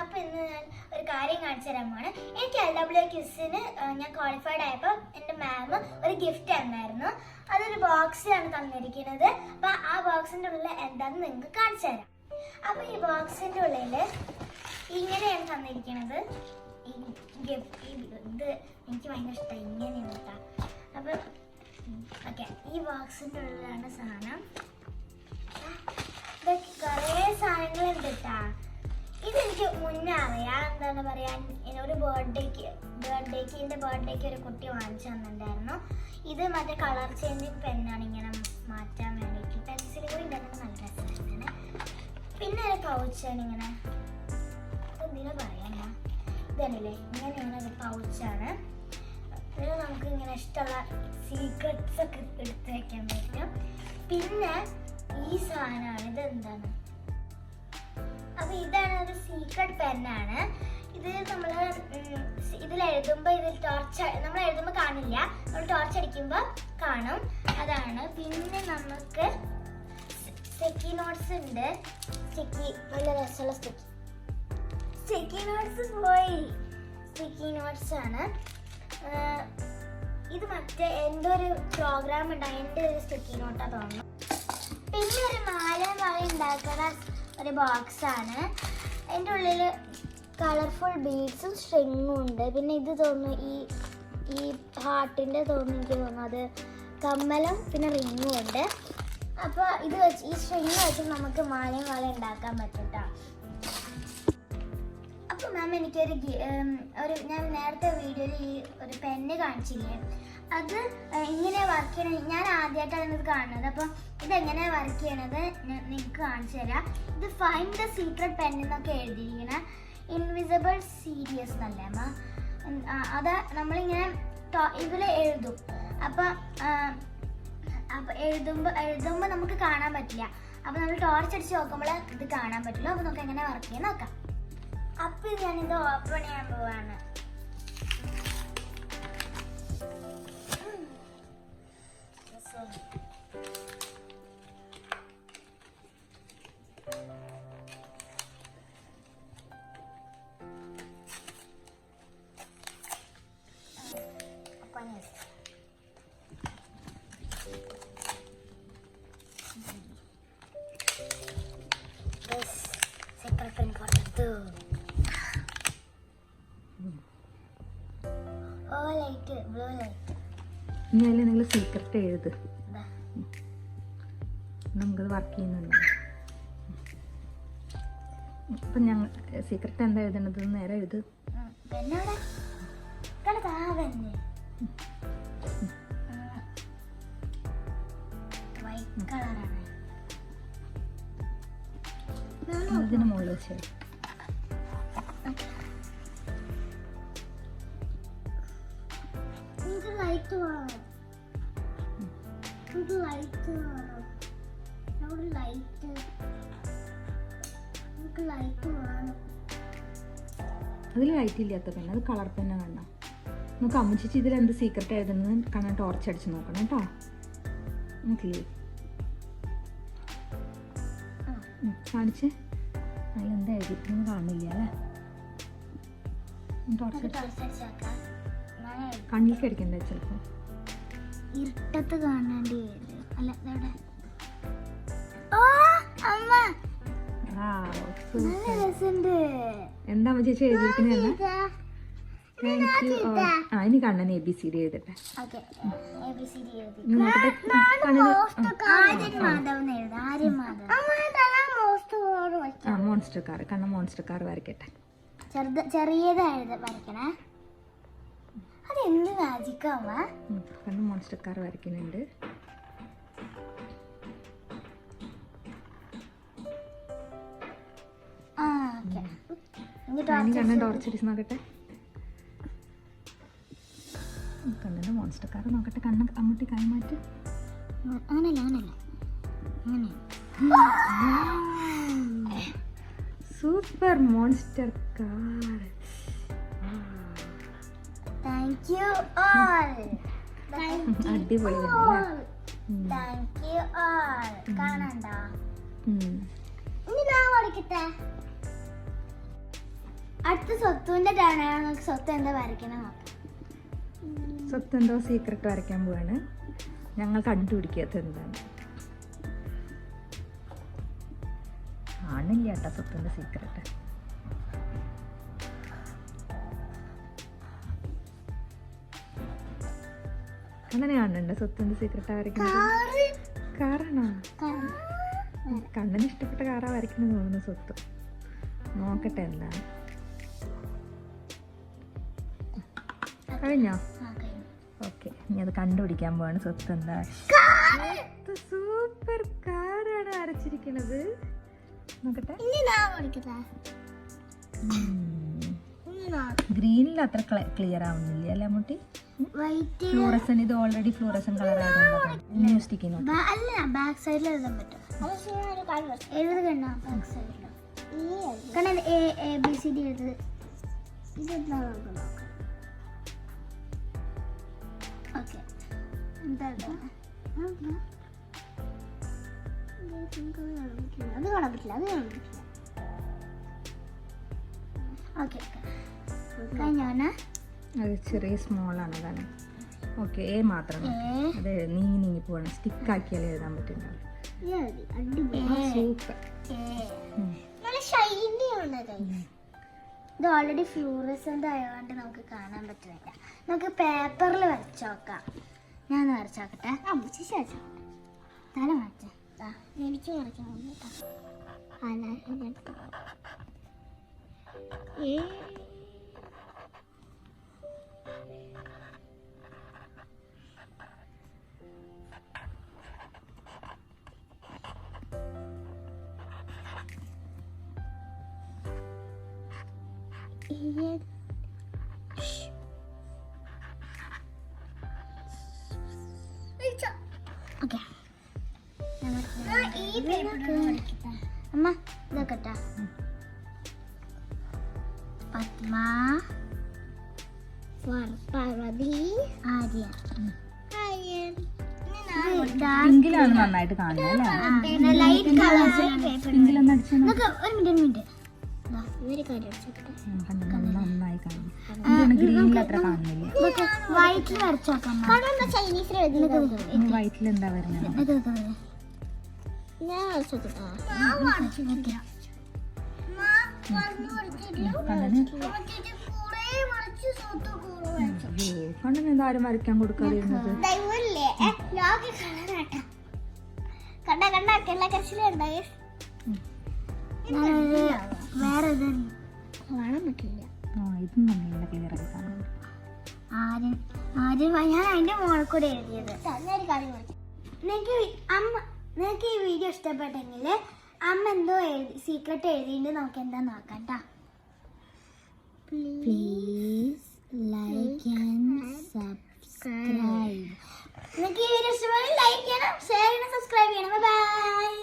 അപ്പൊ ഇന്ന് ഞാൻ ഒരു കാര്യം കാണിച്ചു തരാൻ പോണ് എനിക്ക് എൽ ഡബ്ല്യു ക്യൂസിന് ഞാൻ ക്വാളിഫൈഡ് ആയപ്പോൾ എന്റെ മാം ഒരു ഗിഫ്റ്റ് തന്നായിരുന്നു. അതൊരു ബോക്സിലാണ് തന്നിരിക്കുന്നത്. അപ്പൊ ആ ബോക്സിന്റെ ഉള്ളിൽ എന്താണെന്ന് നിങ്ങൾക്ക് കാണിച്ചു തരാം. അപ്പൊ ഈ ബോക്സിന്റെ ഉള്ളിൽ ഇങ്ങനെയാണ് തന്നിരിക്കുന്നത്. ഈ ഗിഫ്റ്റ് ഇത് എനിക്ക് ഭയങ്കര ഇഷ്ടമായി ഇങ്ങനെയാണ് കേട്ടോ അപ്പൊ ഓക്കെ ഈ ബോക്സിന്റെ ഉള്ളിലാണ് സാധനം. കുറേ സാധനങ്ങളുണ്ട് കേട്ടാ ഇതെനിക്ക് മുന്നേ അറിയാം എന്താണ് പറയാൻ? എന്നൊരു ബർത്ത്ഡേക്ക് ബർത്ത്ഡേക്ക് എന്റെ ബർത്ത്ഡേക്ക് ഒരു കുട്ടി വാങ്ങിച്ചു തന്നിട്ടുണ്ടായിരുന്നു. ഇത് മറ്റേ കളർ ചേഞ്ചിങ് പെന്നാണ് ഇങ്ങനെ മാറ്റാൻ വേണ്ടിയിട്ട്. പെൻസിൽ കൂടി ഉണ്ടാക്കുന്നത് നല്ല രസമാണ് പിന്നെ ഒരു പൗച്ചാണ് ഇങ്ങനെ. എന്തിനാ പറയാനാ? ഇതല്ലേ ഇങ്ങനെയാണ് ഒരു പൗച്ചാണ് ഇതിൽ നമുക്ക് ഇങ്ങനെ ഇഷ്ടമുള്ള സീക്രട്സ് ഒക്കെ എടുത്ത് വെക്കാൻ പറ്റും. പിന്നെ ഈ സാധനമാണ്. ഇത് എന്താണ് അപ്പൊ ഇതാണ് ഒരു സീക്രട്ട് പെന്നാണ് ഇത് നമ്മൾ ഇതിൽ എഴുതുമ്പോൾ ഇതിൽ ടോർച്ച് നമ്മൾ എഴുതുമ്പോൾ കാണില്ല. നമ്മൾ ടോർച്ച് അടിക്കുമ്പോൾ കാണും. അതാണ്. പിന്നെ നമുക്ക് സ്റ്റിക്കി നോട്ട്സ് ഉണ്ട്. സ്റ്റിക്കി നല്ല രസമുള്ള സ്റ്റിക്കി സ്റ്റിക്കി നോട്ട്സ് പോയി. സ്റ്റിക്കി നോട്ട്സ് ആണ്. ഇത് മറ്റേ എന്റെ ഒരു പ്രോഗ്രാം ഉണ്ടായി എന്റെ ഒരു സ്റ്റിക്കി നോട്ടാ തോന്നുന്നു. പിന്നെ ഒരു മാല മാല ഉണ്ടാക്കുന്ന ഒരു ബോക്സാണ് അതിന്റെ ഉള്ളിൽ കളർഫുൾ ബീഡ്സും സ്ട്രിങ്ങും ഉണ്ട്. പിന്നെ ഇത് തോന്നുന്നു ഈ ഈ ഹാർട്ടിന്റെ തോന്നുന്നു എനിക്ക് തോന്നുന്നു അത് കമ്മലും പിന്നെ റിങ്ങും ഉണ്ട്. അപ്പോൾ ഇത് വെച്ച് ഈ സ്ട്രിങ് വെച്ച് നമുക്ക് മാലയും മാല ഉണ്ടാക്കാൻ പറ്റും. അപ്പോൾ മാം എനിക്കൊരു ഒരു ഞാൻ നേരത്തെ വീഡിയോയിൽ ഈ ഒരു പെന്ന് കാണിച്ചില്ലേ? അത് ഇങ്ങനെ വർക്ക് ചെയ്യണത് ഞാൻ ആദ്യമായിട്ടാണ് ഇത് കാണുന്നത്. അപ്പം ഇതെങ്ങനെ വർക്ക് ചെയ്യണത് നിങ്ങൾക്ക് കാണിച്ചു തരാം. ഇത് ഫൈൻഡ് ദ സീക്രട്ട് പെൻ എന്നൊക്കെ എഴുതിയിരിക്കുന്ന ഇൻവിസിബിൾ സീരിയസ് എന്നല്ലേ അമ്മ? അത് നമ്മളിങ്ങനെ ഇതിൽ എഴുതും. അപ്പം അപ്പം എഴുതുമ്പോൾ എഴുതുമ്പോൾ നമുക്ക് കാണാൻ പറ്റില്ല. അപ്പം നമ്മൾ ടോർച്ച് അടിച്ച് നോക്കുമ്പോൾ ഇത് കാണാൻ പറ്റില്ല. അപ്പം നമുക്ക് എങ്ങനെ വർക്ക് ചെയ്യാൻ നോക്കാം. അപ്പം ഞാനിത് ഓപ്പൺ ചെയ്യാൻ പോവാണ്. ഇനി അതിൽ നിങ്ങൾ സീക്രട്ട് എഴുത് നമുക്കത് വർക്ക് ചെയ്യുന്നുണ്ട് അപ്പം ഞങ്ങൾ സീക്രട്ട് എന്താ എഴുതണത് നേരെ എഴുത് ഇതിന് മുകളിൽ വെച്ച് ലൈറ്റ് വേണം എനിക്ക് ലൈറ്റ് വേണം നമുക്ക് ലൈറ്റ് ലൈറ്റ് വേണം അതിൽ ലൈറ്റ് ഇല്ലാത്ത പെണ്ണ്. അത് കളർ തന്നെ വേണ്ട നമുക്ക് അമ്മച്ചിച്ച് ഇതിൽ എന്ത് സീക്രട്ട് ആയതെന്ന് കാണാൻ ടോർച്ച് അടിച്ച് നോക്കണം കേട്ടോ. നമുക്ക് കാണിച്ച്. അതിലെന്താ എഴുതിയിട്ടൊന്നും കാണില്ല അല്ലേ? ടോർച്ച് നമുക്ക് ടോർച്ച് അടിച്ച് നോക്കാം ഞാൻ എഴുതി. കണ്ണിലേക്ക് അടിക്കണ്ടേ ചിലപ്പോൾ ഇരുട്ടത്ത് കാണേണ്ടി അല്ല എന്താ അമ്മ ചേച്ചി എഴുതിയിരിക്കുന്നത് താങ്ക് യു ആ ഇനി Kannan A B C D എഴുതട്ടെ. ആ monster car Kanna monster car വരയ്ക്കട്ടെ. ചെറുത് ചെറിയതായത് വരയ്ക്കണേ. എന്ത് മാജിക്കാവ ഉം, മോൺസ്റ്റർ കാർ വരയ്ക്കുന്നുണ്ട്. നോക്കട്ടെ. മോൺസ്റ്റർ കാർ നോക്കട്ടെ. കണ്ണ അങ്ങോട്ട് കൈ മാറ്റി അങ്ങനല്ല അങ്ങനല്ല അങ്ങനെ. Super monster car thank you all അടിപൊളി താങ്ക് യു ഓൾ കാണണ്ട? ഇനി ഞാൻ പഠിക്കട്ടെ അടുത്ത സ്വത്തുവിന്റെ ടേണാണ് സ്വത്ത് എന്താ വരയ്ക്കണം സ്വത്ത് എന്തോ സീക്രട്ട് വരയ്ക്കാൻ പോവാണ്. ഞങ്ങൾ കണ്ടുപിടിക്കാത്ത എന്താണ്? ആണില്ല കേട്ടോ സ്വത്തിന്റെ സീക്രട്ട് അങ്ങനെ കാണുന്നുണ്ട് സ്വത്തിന്റെ സീക്രട്ട് വരയ്ക്കുന്നത്. കാറാണോ? കണ്ണന് ഇഷ്ടപ്പെട്ട കാറാ വരയ്ക്കുന്നത് തോന്നുന്നു സ്വത്ത്. നോക്കട്ടെ എന്താ കഴിഞ്ഞോ? ഓക്കെ ഇനി അത് കണ്ടുപിടിക്കാൻ പോവാണ് സ്വത്ത് എന്താ. സൂപ്പർ കാറാണ് വരച്ചിരിക്കുന്നത്. നോക്കട്ടെ. ഗ്രീനിൽ അത്ര ക്ലിയർ ആവുന്നില്ല അല്ല മുട്ടി വൈറ്റ് ഫ്ലൂറസൻ ഇത് ഓൾറെഡി ഫ്ലൂറസൻ കളർ ആയതുകൊണ്ടാണ് അല്ല ബാക്ക് സൈഡിൽ എഴുതാൻ പറ്റും. എഴുതി കണ്ണോ ബാക്ക് സൈഡിൽ A A B C D എഴുത്. ഇതെന്താ ഓക്കെ എന്താ ഇത്? ആ, ആ. അത് കാണാൻ പറ്റില്ല അത് കാണാൻ പറ്റില്ല. ഓക്കെ അത് ചെറിയ സ്മോൾ ആണ് അതാണ്. ഓക്കെ എ മാത്രം അത് നീങ്ങി നീങ്ങി പോവാണ്. സ്റ്റിക്ക് ആക്കിയാലേ എഴുതാൻ പറ്റുന്ന സൂപ്പർ ഇത് ഓൾറെഡി ഫ്യൂറിസെന്റ് ആയതുകൊണ്ട് നമുക്ക് കാണാൻ പറ്റുന്നില്ല. നമുക്ക് പേപ്പറിൽ വരച്ചു നോക്കാം. ഞാൻ വരച്ചു വരച്ച് നോക്കട്ടെ. അമ്മച്ചി ശേഷം തല വരച്ച എനിക്ക് വരയ്ക്കാൻ കേട്ടോ ആ, ഞാൻ ഏ. ഓക്കെ അമ്മ ഇതൊക്കെ പത്മ പാർവതി ആര്യ പിങ്കിലാണ് നന്നായിട്ട് കാണുന്നത് ലൈറ്റ് കളർ പിങ്കിലൊന്ന് അടിച്ചു നമുക്ക് ഒരു മിനിറ്റ് ഒരു മിനിറ്റ് ഇവർ കാര്യം അടിച്ചോട്ടെ എന്താണ് ഗ്രീനിൽ അത്ര കാണുന്നില്ല. വൈറ്റിൽ വൈറ്റിൽ എന്താ വരുന്നത്? ഞാൻ വരച്ചോട്ടെ കണ്ണന് അയ്യോ കണ്ണന് എന്താ ആരും വരയ്ക്കാൻ കൊടുക്കാതിരുന്നത് കണ്ട കണ്ട എല്ലാ വേറെ വേണം പറ്റില്ല ആ ഇതും നല്ല ക്ലിയർ ആയി കാണാം ആര്? ഞാൻ അതിന്റെ മോളിൽ കൂടെ എഴുതിയത്. ഒരു കാര്യം നിനക്ക് അമ്മ നിനക്ക് ഈ വീഡിയോ ഇഷ്ടപ്പെട്ടെങ്കിൽ അമ്മ എന്തോ എഴുതി സീക്രട്ട് എഴുതിയിട്ട് നമുക്ക് എന്താ നോക്കാം കേട്ടോ പ്ലീസ് ലൈക്ക് ആൻഡ് സബ്സ്ക്രൈബ് നിങ്ങൾക്ക് ഈ വീഡിയോ ഇഷ്ടമായി ലൈക്ക് ചെയ്യണം ഷെയർ ചെയ്യണം സബ്സ്ക്രൈബ് ചെയ്യണം. ബൈ